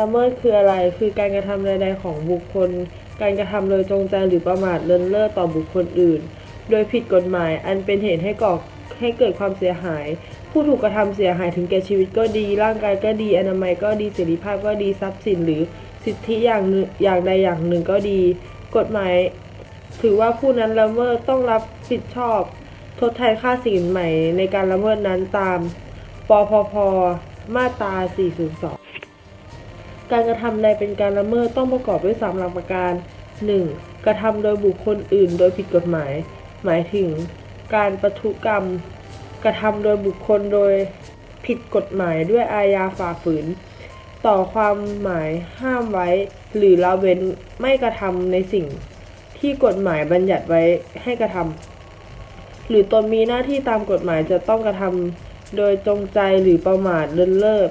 ละเมิดคืออะไร คือการกระทำใดๆของบุคคล การกระทำโดยจงใจหรือประมาทเลินเล่อต่อบุคคลอื่น โดยผิดกฎหมาย อันเป็นเหตุให้ก่อให้เกิดความเสียหาย ผู้ถูกกระทำเสียหายถึงแก่ชีวิตก็ดี ร่างกายก็ดี อนามัยก็ดี เสรีภาพก็ดี ทรัพย์สินหรือสิทธิอย่างหนึ่งอย่างใดอย่างหนึ่งก็ดี กฎหมาย ถือว่าผู้นั้นละเมิดต้องรับผิดชอบ ทดแทนค่าสินใหม่ในการละเมิดนั้นตาม ปพพ มาตรา 402 การกระทำใดเป็นการละเมิดต้องประกอบด้วยสามหลักประการ 1. กระทำโดยบุคคลอื่น โดยผิดกฎหมาย หมายถึง การประทุกรรม กระทำโดยบุคคลโดยผิดกฎหมายด้วยอาญาฝ่าฝืน ต่อความหมายห้ามไว้ หรือละเว้นไม่กระทำในสิ่ง ที่กฎหมายบัญญัติไว้ให้กระทำหรือตนมีหน้าที่ตามกฎหมายจะต้องกระทำโดยจงใจหรือประมาทเลินเล่อ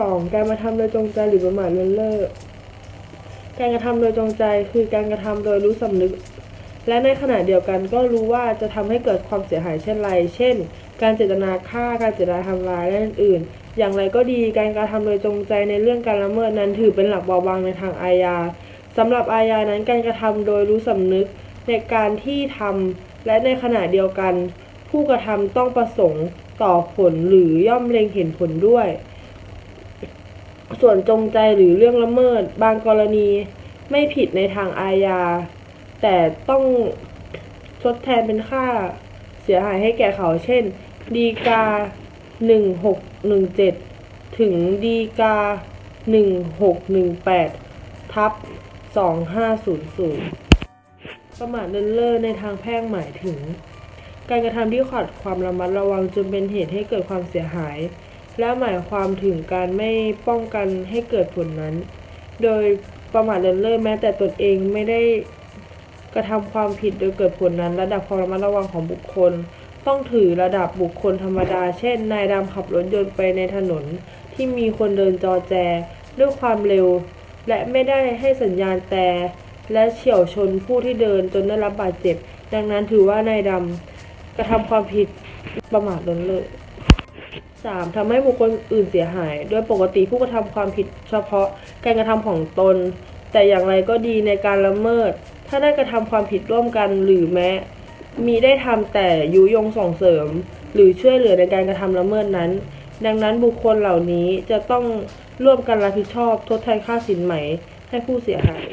2. การกระทำโดยจงใจหรือประมาทเลินเล่อการกระทำโดยจงใจคือการกระทำโดยรู้สำนึก และในขณะเดียวกันก็รู้ว่าจะทำให้เกิดความเสียหายเช่นไร เช่น การเจตนาฆ่า การเจตนาทำร้ายและอื่นๆ อย่างไรก็ดีการกระทำโดยจงใจในเรื่องการละเมิดนั้นถือเป็นหลักเบาบางในทางอาญาสำหรับอาญานั้นการกระทำโดยรู้สำนึกในการที่ทำและในขณะเดียวกัน ผู้กระทำต้องประสงค์ต่อผลหรือย่อมเล็งเห็นผลด้วย ส่วนจงใจหรือเรื่องละเมิด บางกรณีไม่ผิดในทางอาญา แต่ต้องทดแทนเป็นค่าเสียหายให้แก่เขา เช่น ดีกา 1617 ถึงดีกา 1618 ทับ 2500 ประมาทเลินเล่อในทางแพ่งหมายถึง การกระทำที่ขาดความระมัดระวังจนเป็นเหตุให้เกิดความเสียหาย และหมายความถึงการไม่ป้องกันให้เกิดผลนั้น โดยประมาทเลินเล่อแม้แต่ตนเองไม่ได้กระทำความผิดโดยเกิดผลนั้น ระดับความระมัดระวังของบุคคล ต้องถือระดับบุคคลธรรมดา เช่น นายดำขับรถยนต์ไปในถนน ที่มีคนเดินจอแจ ด้วยความเร็ว และไม่ได้ให้สัญญาณแต่ และเฉี่ยวชนผู้ที่เดินจนได้รับบาดเจ็บ ดังนั้นถือว่านายดำกระทำความผิดประมาทเลินเล่อ 3. ทำให้บุคคลอื่นเสียหาย โดยปกติผู้กระทำความผิดเฉพาะการกระทำของตน แต่อย่างไรก็ดีในการละเมิด ถ้าได้กระทำความผิดร่วมกันหรือแม้ มีได้ทำแต่ยุยงส่งเสริม หรือช่วยเหลือในการกระทำละเมิดนั้น ดังนั้นบุคคลเหล่านี้จะต้องร่วมกันรับผิดชอบทดแทนค่าสินไหมให้ผู้เสียหาย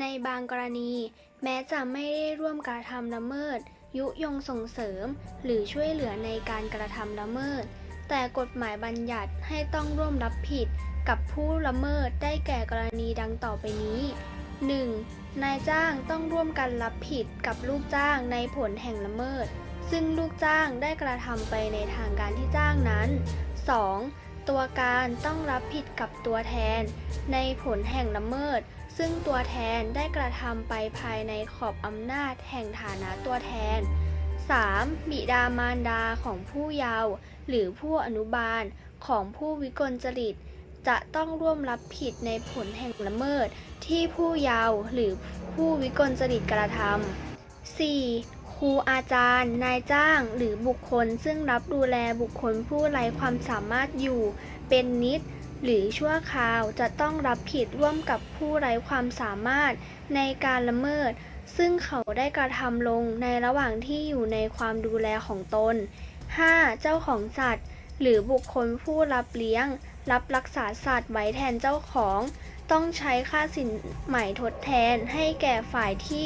ในบางกรณี แม้จะไม่ได้ร่วมกระทำละเมิด ยุยงส่งเสริม หรือช่วยเหลือในการกระทำละเมิด แต่กฎหมายบัญญัติให้ต้องร่วมรับผิดกับผู้ละเมิดได้แก่กรณีดังต่อไปนี้ 1. นายจ้างต้องร่วมกันรับผิดกับลูกจ้างในผลแห่งละเมิด ซึ่งลูกจ้างได้กระทำไปในทางการที่จ้างนั้น 2. ตัวการต้องรับผิดกับตัวแทน ในผลแห่งละเมิด ซึ่งตัวแทนได้กระทำไปภายในขอบอำนาจแห่งฐานะตัวแทน 3. บิดามารดาของผู้เยาว์หรือผู้อนุบาลของผู้วิกลจริต จะต้องร่วมรับผิดในผลแห่งละเมิดที่ผู้เยาว์หรือผู้วิกลจริตกระทำ 4. ครูอาจารย์ นายจ้าง หรือบุคคลซึ่งรับดูแลบุคคลผู้ไร้ความสามารถอยู่ เป็นนิด หรือชั่วคราวจะต้องรับผิดร่วมกับผู้ไร้ความสามารถในการละเมิด ซึ่งเขาได้กระทำลงในระหว่างที่อยู่ในความดูแลของตน 5. เจ้าของสัตว์ หรือบุคคลผู้รับเลี้ยง รับรักษาสัตว์ไว้แทนเจ้าของ ต้องใช้ค่าสินไหม่ทดแทนให้แก่ฝ่ายที่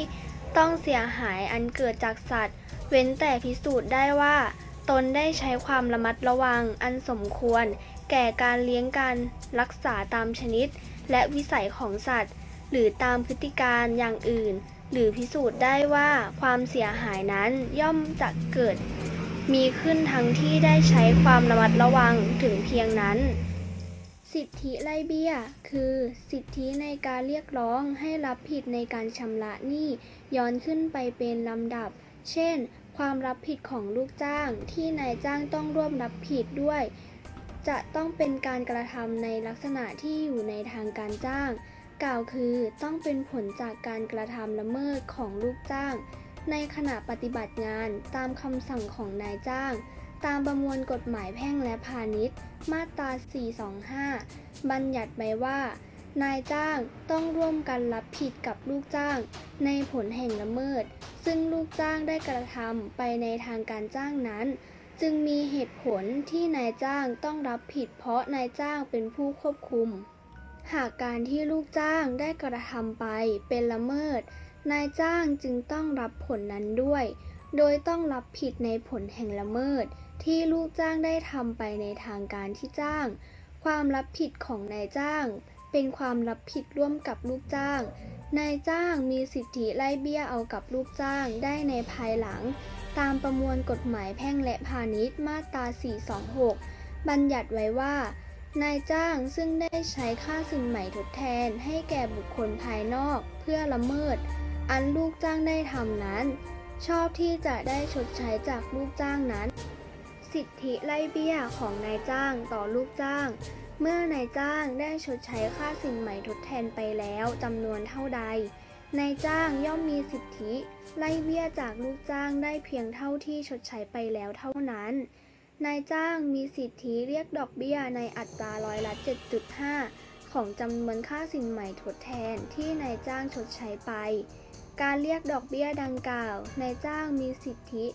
ต้องเสียหายอันเกิดจากสัตว์ เว้นแต่พิสูจน์ได้ว่า ตนได้ใช้ความระมัดระวังอันสมควร แก่การเลี้ยงการรักษาตามชนิด และวิสัยของสัตว์ หรือตามพฤติการอย่างอื่น หรือพิสูจน์ได้ว่าความเสียหายนั้นย่อมจะเกิด มีขึ้นทั้งที่ได้ใช้ความระมัดระวังถึงเพียงนั้น สิทธิไล่เบี้ย คือสิทธิในการเรียกร้องให้รับผิดในการชำระหนี้ย้อนขึ้นไปเป็นลำดับ เช่น ความรับผิดของลูกจ้างที่นายจ้างต้องร่วมรับผิดด้วย จะต้องเป็นการกระทำในลักษณะที่อยู่ในทางการจ้าง กล่าวคือต้องเป็นผลจากการกระทำละเมิดของลูกจ้าง ในขณะปฏิบัติงานตามคำสั่งของนายจ้าง ตามประมวลกฎหมายแพ่งและพาณิชย์ มาตรา 425 บัญญัติไว้ว่า นายจ้างต้องร่วมกันรับผิดกับลูกจ้าง ในผลแห่งละเมิด ซึ่งลูกจ้างได้กระทำไปในทางการจ้างนั้น จึงมีเหตุผลที่นายจ้างต้องรับผิดเพราะนายจ้างเป็นผู้ควบคุม หากการที่ลูกจ้างได้กระทำไปเป็นละเมิด นายจ้างจึงต้องรับผลนั้นด้วย โดยต้องรับผิดในผลแห่งละเมิด ที่ลูกจ้างได้ทำไปในทางการที่จ้าง ความรับผิดของนายจ้าง เป็นความรับผิดร่วมกับลูกจ้าง นายจ้างมีสิทธิไล่เบี้ยเอากับลูกจ้างได้ในภายหลัง ตามประมวลกฎหมายแพ่งและพาณิชย์มาตรา 426 บัญญัติไว้ว่า นายจ้างซึ่งได้ใช้ค่าสินใหม่ทดแทนให้แก่บุคคลภายนอกเพื่อละเมิด อันลูกจ้างได้ทำนั้น ชอบที่จะได้ชดใช้จากลูกจ้างนั้น สิทธิไล่เบี้ยของนายจ้างต่อลูกจ้าง เมื่อนายจ้างได้ชดใช้ค่าสินใหม่ทดแทนไปแล้วจำนวนเท่าใด นายจ้างย่อมมีสิทธิ ไล่เบี้ยจากลูกจ้างได้เพียงเท่าที่ชดใช้ไปแล้วเท่านั้น นายจ้างมีสิทธิเรียกดอกเบี้ยในอัตราร้อยละ 7.5 ของจำนวนค่าสินใหม่ทดแทนที่นายจ้างชดใช้ไป การเรียกดอกเบี้ยดังกล่าว นายจ้างมีสิทธิ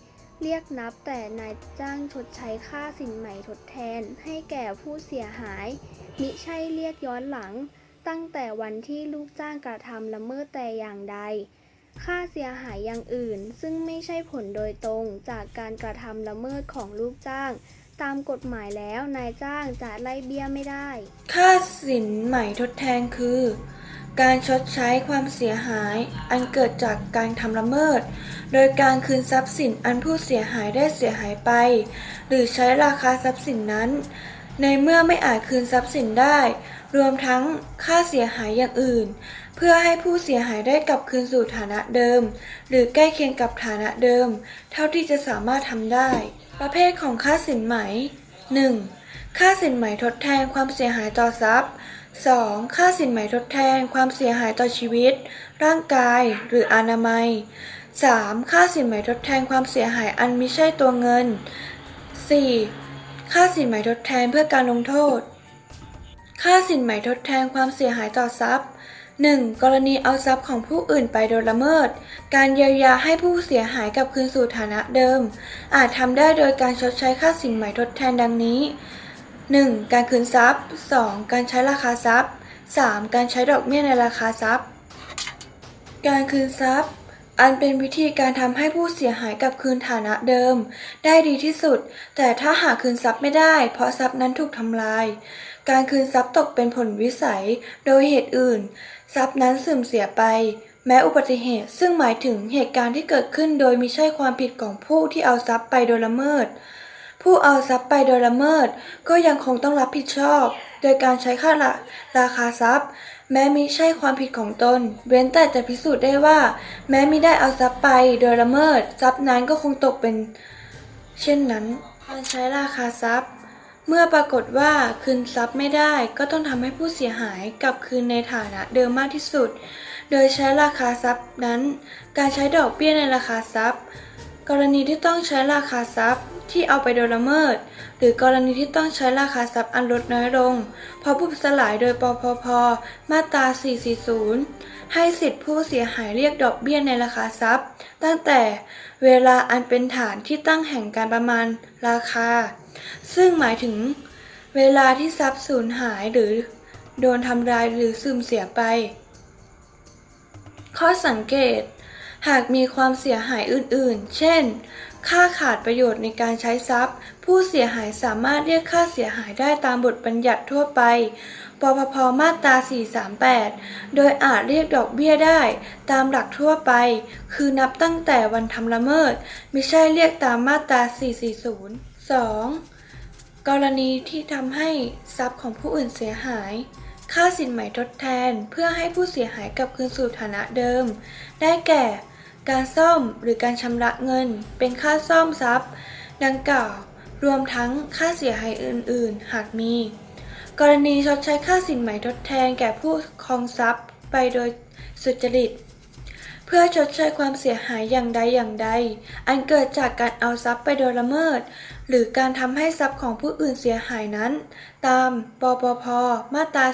เรียกนับแต่นายจ้างชดใช้ค่าสินใหม่ทดแทนให้แก่ผู้เสียหาย มิใช่เรียกย้อนหลัง ตั้งแต่วันที่ลูกจ้างกระทำละเมิดแต่อย่างใด ค่าเสียหายอย่างอื่น ซึ่งไม่ใช่ผลโดยตรงจากการกระทำละเมิดของลูกจ้าง ตามกฎหมายแล้วนายจ้างจะไล่เบี้ยไม่ได้ ค่าสินใหม่ทดแทนคือ การชดใช้ความเสียหาย อันเกิดจากการทำละเมิด โดยการคืนทรัพย์สินอันผู้เสียหายได้เสียหายไป หรือใช้ราคาทรัพย์สินนั้น ในเมื่อไม่อาจคืนทรัพย์สินได้ รวมทั้งค่าเสียหายอย่างอื่น เพื่อให้ผู้เสียหายได้กลับคืนสู่ฐานะเดิม หรือใกล้เคียงกับฐานะเดิม เท่าที่จะสามารถทำได้ ประเภทของค่าสินไหม 1. ค่าสินไหมทดแทนความเสียหายต่อทรัพย์ 2. ค่าสินไหมทดแทนความเสียหายต่อชีวิต ร่างกายหรืออนามัย 3. ค่าสินไหมทดแทนความเสียหายอันมิใช่ตัวเงิน 4. ค่าสินไหมทดแทนเพื่อการลงโทษ ค่าสินไหมทดแทนความเสียหายต่อทรัพย์ 1. กรณีเอาทรัพย์ของผู้อื่นไปโดยละเมิด การเยียวยาให้ผู้เสียหายกลับคืนสู่ฐานะเดิม อาจทำได้โดยการชดใช้ค่าสินไหมทดแทนดังนี้ 1. การคืนทรัพย์ 2. การใช้ราคาทรัพย์ 3. การใช้ดอกเบี้ยในราคาทรัพย์ การคืนทรัพย์ อันเป็นวิธีการทำให้ผู้เสียหายกลับคืนฐานะเดิม ได้ดีที่สุด แต่ถ้าหาคืนทรัพย์ไม่ได้ เพราะทรัพย์นั้นถูกทำลาย การคืนทรัพย์ตกเป็นผลวิสัย โดยเหตุอื่น ทรัพย์นั้นเสื่อมเสียไป แม้อุบัติเหตุ ซึ่งหมายถึงเหตุการณ์ที่เกิดขึ้นโดยมิใช่ความผิดของผู้ที่เอาทรัพย์ไปโดยละเมิด ผู้เอาทรัพย์ไปโดยละเมิด ก็ยังคงต้องรับผิดชอบ โดยการใช้ค่าราราคาทรัพย์ แม้มิใช่ความผิดของตน เว้นแต่จะพิสูจน์ได้ว่า แม้มิได้เอาทรัพย์ไปโดยละเมิด ทรัพย์นั้นก็คงตกเป็น เช่นนั้นการใช้ราคาทรัพย์ เมื่อปรากฏว่าคืนทรัพย์ไม่ได้ก็ต้องทำให้ผู้เสียหายกลับคืนในฐานะเดิมมากที่สุด โดยใช้ราคาทรัพย์นั้น การใช้ดอกเบี้ยในราคาทรัพย์ กรณีที่ต้องใช้ราคาทรัพย์ที่เอาไปโดยละเมิด หรือกรณีที่ต้องใช้ราคาทรัพย์อันลดน้อยลง เพราะผู้สลายโดยปพพมาตรา 440 ให้สิทธิผู้เสียหายเรียกดอกเบี้ยในราคาทรัพย์ ตั้งแต่เวลาอันเป็นฐานที่ตั้งแห่งการประมาณราคา ซึ่งหมายถึงเวลาที่ทรัพย์สูญหายหรือโดนทำลายหรือสูญเสียไป ข้อสังเกต หากมีความเสียหายอื่นๆ เช่น ค่าขาดประโยชน์ในการใช้ทรัพย์ ผู้เสียหายสามารถเรียกค่าเสียหายได้ตามบทบัญญัติทั่วไปปปพมาตรา 438 โดยอาจเรียกดอกเบี้ยได้ตามหลักทั่วไป คือนับตั้งแต่วันทำละเมิด ไม่ใช่เรียกตามมาตรา 440 2. กรณีที่ทำให้ทรัพย์ของผู้อื่นเสียหาย ค่าสินไหม่ทดแทนเพื่อให้ผู้เสียหายกลับคืนสู่ฐานะเดิม ได้แก่ การซ่อมหรือการชำระเงิน เป็นค่าซ่อมทรัพย์ ดังกล่าว รวมทั้งค่าเสียหายอื่น ๆ หากมี กรณีชดใช้ค่าสินไหมทดแทนแก่ผู้ครองทรัพย์ไปโดยสุจริต เพื่อชดเชยความเสียหายอย่างใดอย่างใด อันเกิดจากการเอาทรัพย์ไปโดยละเมิด หรือการทำให้ทรัพย์ของผู้อื่นเสียหายนั้น ตามปปพ มาตรา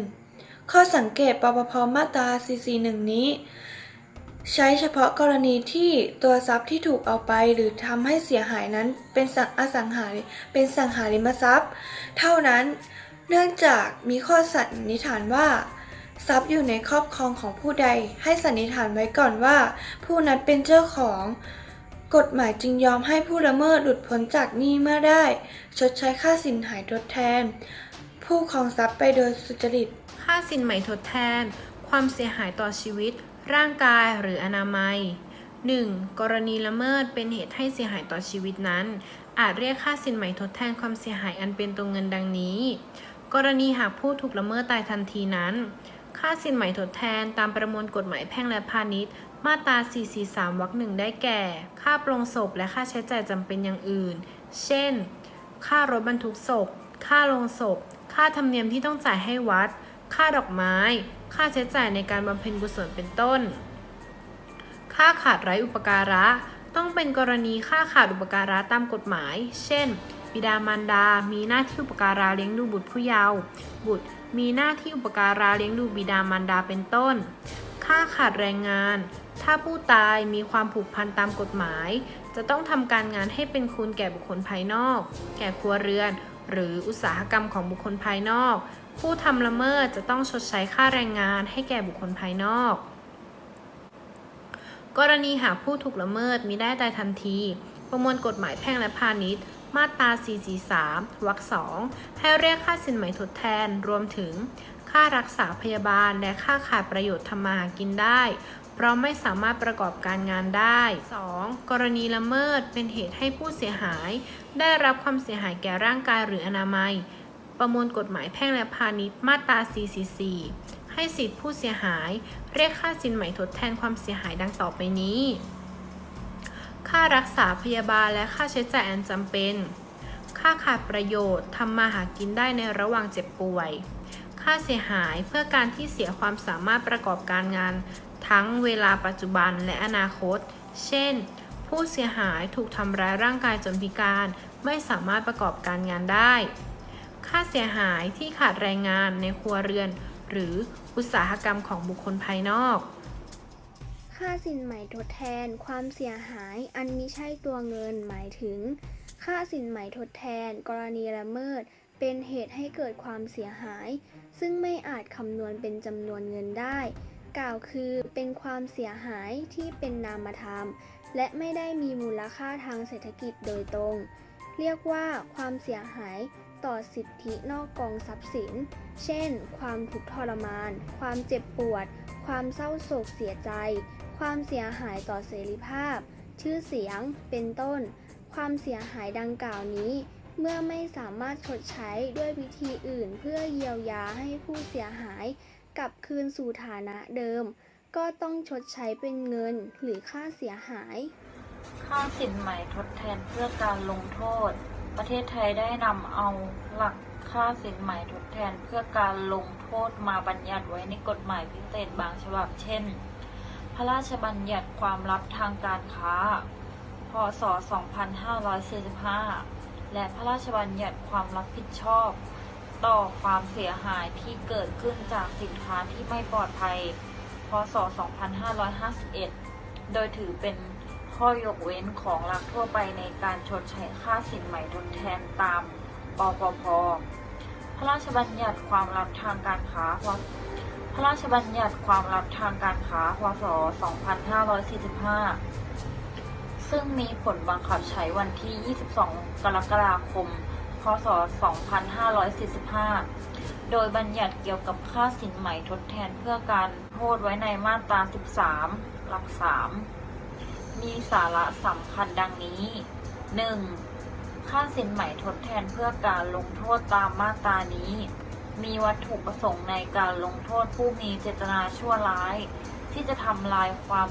441 ข้อสังเกตปปพ มาตรา441 นี้ ใช้เฉพาะกรณีที่ตัวทรัพย์ที่ถูกเอาไปหรือทำให้เสียหายนั้นเป็นสังอสังหาริเป็นสังหาริมทรัพย์ เท่านั้นเนื่องจากมีข้อสันนิษฐานว่า ทรัพย์อยู่ในครอบครองของผู้ใด ให้สันนิษฐานไว้ก่อนว่า ผู้นั้นเป็นเจ้าของ กฎหมายจึงยอมให้ผู้ละเมิดหลุดพ้นจากหนี้เมื่อได้ ชดใช้ค่าสินหายทดแทน ผู้ครองทรัพย์ไปโดยสุจริต ค่าสินใหม่ทดแทน ความเสียหายต่อชีวิต ร่างกายหรืออนามัย 1. กรณีละเมิดเป็นเหตุให้เสียหายต่อชีวิตนั้น อาจเรียกค่าสินใหม่ทดแทนความเสียหายอันเป็นตัวเงินดังนี้ กรณีหากผู้ถูกละเมิดตายทันทีนั้น ค่าสินใหม่ทดแทนตามประมวลกฎหมายแพ่งและพาณิชย์ มาตรา 443 วรรคหนึ่งได้แก่ ค่าปรงศพและค่าใช้จ่ายจำเป็นอย่างอื่น เช่น ค่ารถบรรทุกศพ ค่าโรงศพ ค่าธรรมเนียมที่ต้องจ่ายให้วัด ค่าดอกไม้ ค่าใช้จ่ายในการบำเพ็ญกุศลเป็นต้น ค่าขาดไร้อุปการะ ต้องเป็นกรณีค่าขาดอุปการะตามกฎหมาย เช่น บิดามารดา มีหน้าที่อุปการะเลี้ยงดูบุตรผู้เยาว์ บุตรมีหน้าที่อุปการะเลี้ยงดูบิดามารดาเป็นต้น ค่าขาดแรงงาน ถ้าผู้ตายมีความผูกพันตามกฎหมาย จะต้องทำการงานให้เป็นคุณแก่บุคคลภายนอก แก่ครัวเรือน หรืออุตสาหกรรมของบุคคลภายนอก ผู้ทำละเมิดจะต้องชดใช้ค่าแรงงานให้แก่บุคคลภายนอก กรณีหากผู้ถูกละเมิดมิได้ตายทันที ประมวลกฎหมายแพ่งและพาณิชย์มาตรา 443 วรรคสองให้เรียกค่าสินไหมทดแทน รวมถึง ค่ารักษาพยาบาล และค่าขาดประโยชน์ทำมาหากินได้ เพราะไม่สามารถประกอบการงานได้ 2. กรณีละเมิดเป็นเหตุให้ผู้เสียหาย ได้รับความเสียหายแก่ร่างกายหรืออนามัย ประมวลกฎหมายแพ่งและพาณิชย์มาตรา 444 ให้สิทธิผู้เสียหาย เรียกค่าสินไหมทดแทนความเสียหายดังต่อไปนี้ ค่ารักษาพยาบาลและค่าใช้จ่ายอันจำเป็น ค่าขาดประโยชน์ทำมาหากินได้ในระหว่างเจ็บป่วย ค่าเสียหายเพื่อการที่เสียความสามารถประกอบการงาน ทั้งเวลาปัจจุบันและอนาคต เช่น ผู้เสียหายถูกทำร้ายร่างกายจนพิการ ไม่สามารถประกอบการงานได้ ค่าเสียหายที่ขาดแรงงานในครัวเรือน หรืออุตสาหกรรมของบุคคลภายนอก ค่าสินไหม่ทดแทน ความเสียหายอันมิใช่ตัวเงินหมายถึง ค่าสินไหม่ทดแทน กรณีละเมิด เป็นเหตุให้เกิดความเสียหาย ซึ่งไม่อาจคำนวณเป็นจำนวนเงินได้ กล่าวคือเป็นความเสียหายที่เป็นนามธรรม และไม่ได้มีมูลค่าทางเศรษฐกิจโดยตรง เรียกว่าความเสียหาย ต่อสิทธินอกกองทรัพย์สิน เช่น ความทุกข์ทรมาน ความเจ็บปวด ความเศร้าโศกเสียใจ ความเสียหายต่อเสรีภาพ ชื่อเสียง เป็นต้น ความเสียหายดังกล่าวนี้ เมื่อไม่สามารถชดใช้ด้วยวิธีอื่นเพื่อเยียวยาให้ผู้เสียหายกลับคืนสู่ฐานะเดิม ก็ต้องชดใช้เป็นเงินหรือค่าเสียหาย ค่าสินไหม่ทดแทนเพื่อการลงโทษ ประเทศไทยได้นำเอาหลักค่าสินไหม่ทดแทนเพื่อการลงโทษมาบัญญัติไว้ในกฎหมายพิเศษบางฉบับ เช่น พระราชบัญญัติความลับทางการค้า พศ 2545 และพระราชบัญญัติความรับผิดชอบ ต่อความเสียหายที่เกิดขึ้นจากสินค้าที่ไม่ปลอดภัย พศ 2551 โดยถือเป็น ข้อยกเว้นของหลักทั่วไปในการชดใช้ค่าสินไหม่ทดแทนตามปปพพระราชบัญญัติความลับทางการค้าพพระราชบัญญัติความลับทางการค้า พศ 2545 ซึ่งมีผลบังคับใช้วันที่ 22 กรกฎาคม พศ 2545 โดยบัญญัติเกี่ยวกับค่าสินไหม่ทดแทนเพื่อการโทษไว้ในมาตรา 13 หลัก 3 มีสาระสำคัญดังนี้ 1. ค่าสินไหมทดแทนเพื่อการลงโทษตามมาตรานี้ มีวัตถุประสงค์ในการลงโทษผู้มีเจตนาชั่วร้าย ที่จะทำลายความ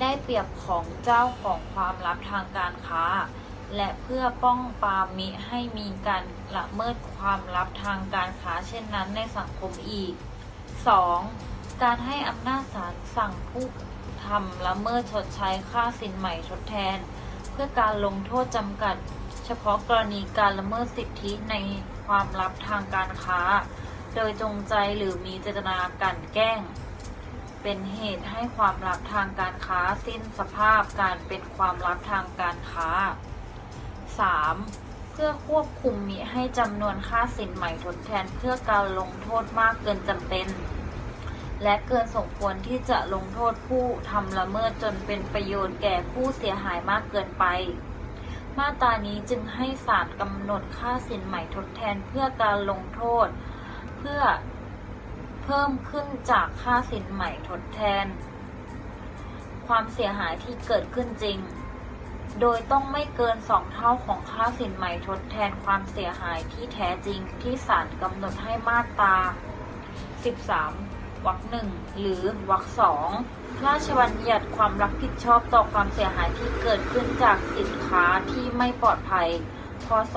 ได้เปรียบของเจ้าของความลับทางการค้า และเพื่อป้องปรามมิให้มีการละเมิดความลับทางการค้าเช่นนั้นในสังคมอีก 2. การให้อำนาจศาลสั่งผู้ ทำละเมิดชดใช้ค่าสินใหม่ทดแทน เพื่อการลงโทษจำกัด เฉพาะกรณีการละเมิดสิทธิในความลับทางการค้า โดยจงใจหรือมีเจตนากลั่นแกล้ง เป็นเหตุให้ความลับทางการค้าสิ้นสภาพการเป็นความลับทางการค้า 3. เพื่อควบคุมมิให้จำนวนค่าสินใหม่ทดแทนเพื่อการลงโทษมากเกินจำเป็น และเกินสมควรที่จะลงโทษผู้ทำละเมิดจนเป็นประโยชน์แก่ผู้เสียหายมากเกินไป มาตรานี้จึงให้ศาลกำหนดค่าสินใหม่ทดแทนเพื่อการลงโทษ เพื่อเพิ่มขึ้นจากค่าสินใหม่ทดแทน ความเสียหายที่เกิดขึ้นจริง โดยต้องไม่เกินสองเท่าของค่าสินใหม่ทดแทนความเสียหายที่แท้จริงที่ศาลกำหนดให้มาตรา 13 วรรคหนึ่งหรือวรรคสองพระราชบัญญัติความรับผิดชอบต่อความเสียหายที่เกิดขึ้นจากสินค้าที่ไม่ปลอดภัย พศ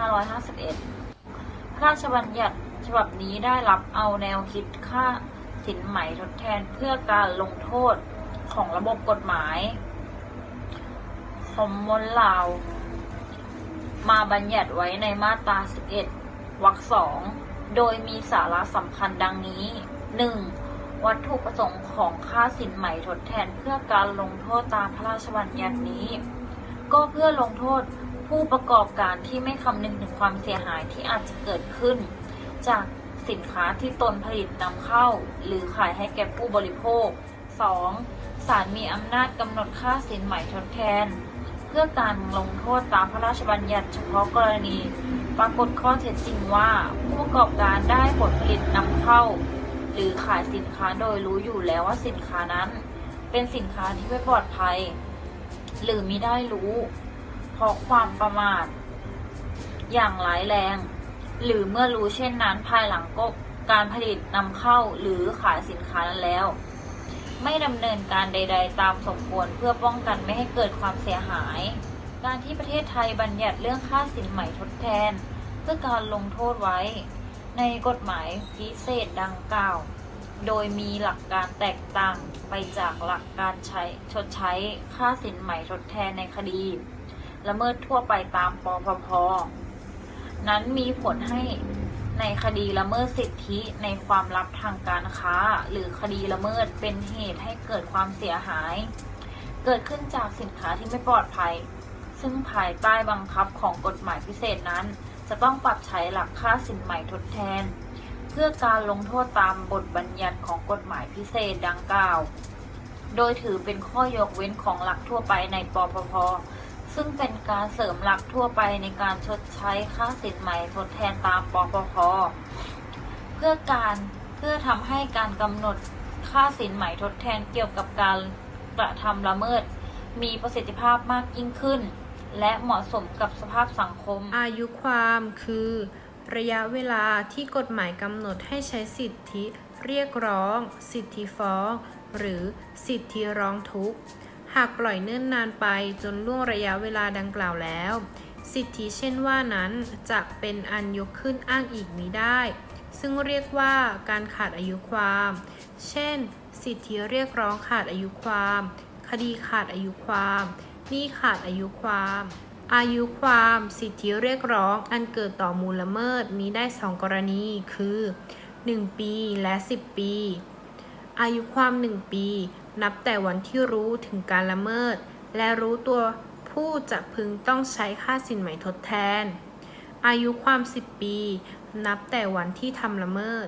2551 พระราชบัญญัติฉบับนี้ได้รับเอาแนวคิดค่าสินไหมทดแทนเพื่อการลงโทษของระบบกฎหมายคอมมอนลาว มาบัญญัติไว้ในมาตรา 11 วรรคสอง โดยมีสาระสำคัญดังนี้ 1. วัตถุประสงค์ของค่าสินไหม่ทดแทนเพื่อการลงโทษตามพระราชบัญญัตินี้ ก็เพื่อลงโทษผู้ประกอบการที่ไม่คำนึงถึงความเสียหายที่อาจจะเกิดขึ้น จากสินค้าที่ตนผลิตนำเข้า หรือขายให้แก่ผู้บริโภค 2. ศาลมีอำนาจกำหนดค่าสินไหม่ทดแทน เพื่อการลงโทษตามพระราชบัญญัติเฉพาะกรณี ปรากฏข้อเท็จจริงว่า ผู้ประกอบการได้ผลผลิตนำเข้า รือขายสินค้าโดยรู้อยู่แล้วว่าสินค้านั้น เป็นสินค้าที่ไม่ปลอดภัย หรือมิได้รู้เพราะความประมาท อย่างร้ายแรง หรือเมื่อรู้เช่นนั้นภายหลังก็การผลิตนำเข้าหรือขายสินค้านั้นแล้ว ไม่ดำเนินการใด ๆ ตามสมควรเพื่อป้องกันไม่ให้เกิดความเสียหาย การที่ประเทศไทยบัญญัติเรื่องค่าสินใหม่ทดแทน เพื่อการลงโทษไว้ ในกฎหมายพิเศษดังกล่าว โดยมีหลักการแตกต่างไปจากหลักการใช้ชดใช้ค่าสินใหม่ทดแทนในคดี ละเมิดทั่วไปตามปปพนั้นมีผลให้ในคดีละเมิดสิทธิในความลับทางการค้า หรือคดีละเมิดเป็นเหตุให้เกิดความเสียหาย เกิดขึ้นจากสินค้าที่ไม่ปลอดภัย ซึ่งภายใต้บังคับของกฎหมายพิเศษนั้น จะต้องปรับใช้หลักค่าสินใหม่ทดแทน เพื่อการลงโทษตามบทบัญญัติของกฎหมายพิเศษดังกล่าว โดยถือเป็นข้อยกเว้นของหลักทั่วไปในปปพซึ่งเป็นการเสริมหลักทั่วไปในการชดใช้ค่าสินใหม่ทดแทนตามปปพเพื่อการเพื่อทำให้การกำหนดค่าสินใหม่ทดแทนเกี่ยวกับการกระทำละเมิด มีประสิทธิภาพมากยิ่งขึ้น และเหมาะสมกับสภาพสังคม อายุความคือ ระยะเวลาที่กฎหมายกำหนดให้ใช้สิทธิ เรียกร้อง สิทธิฟ้อง หรือสิทธิร้องทุกข์ หากปล่อยเนิ่นนานไปจนล่วงระยะเวลาดังกล่าวแล้ว สิทธิเช่นว่านั้นจะเป็นอันยกขึ้นอ้างอีกมิได้ ซึ่งเรียกว่าการขาดอายุความ เช่น สิทธิเรียกร้องขาดอายุความ คดีขาดอายุความ นี้ขาดอายุความ อายุความสิทธิเรียกร้องอันเกิดต่อมูลละเมิดมีได้สองกรณีคือ 1 ปีและ 10 ปี อายุความ 1 ปี นับแต่วันที่รู้ถึงการละเมิด และรู้ตัวผู้จะพึงต้องใช้ค่าสินไหมทดแทน อายุความ 10 ปี นับแต่วันที่ทำละเมิด